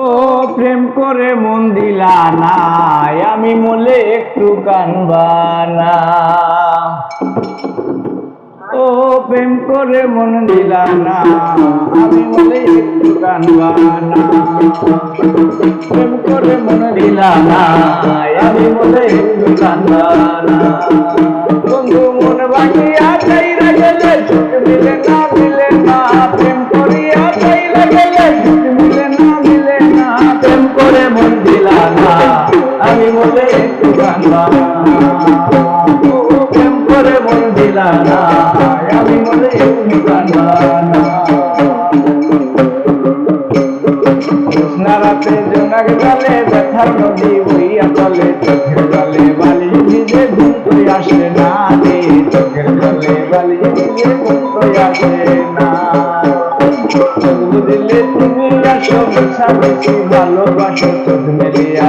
ও প্রেম করে মন দিলা না আমি মলে একটু কানবানা ও প্রেম করে মন দিলা না, আমি মলে একটু কানবানা প্রেম করে মন দিলা না, আমি মলে একটু কানবানা বন্ধু, মন চাইরা গেলে চোখ মিলে না। আমি বলে একটু গানবা প্রেম করে মন দিলা না, আমি বলে একটু গানবা নারাতে জোনাক জলে ব্যথার নদী বইয়া চলে, চোখের জলে বালি ভিজে ঘুম তুই আসে না রে। চোখের জলে বালি ভিজে ঘুম তুই আসে না। বুঝলে তুমি আসো বেশি ভালোবাসো? চোখ মেলিয়া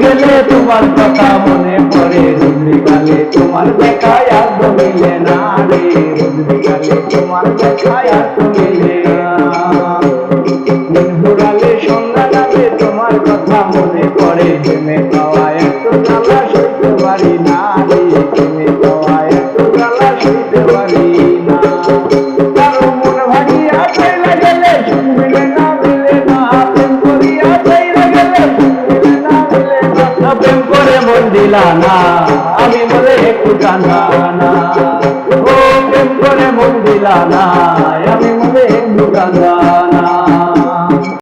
গেলে তোমার কথা মনে পড়ে। রুদ্রি কালে তোমার দেখা আর তো মিলে না রে। রুদ্রি কালে তোমার দেখা আর তো মিলে ঘুরালে সন্ধ্যা নামে তোমার কথা মনে পড়ে। প্রেমে পাওয়া এত জ্বালা সইতে পারি না রে। প্রেমে পাওয়া এত জ্বালা সইতে পারি না। মন দিলা না আমি বলে একটু কান্না না। ও প্রেম করে মন দিলানা আমি বলে একটু কান্না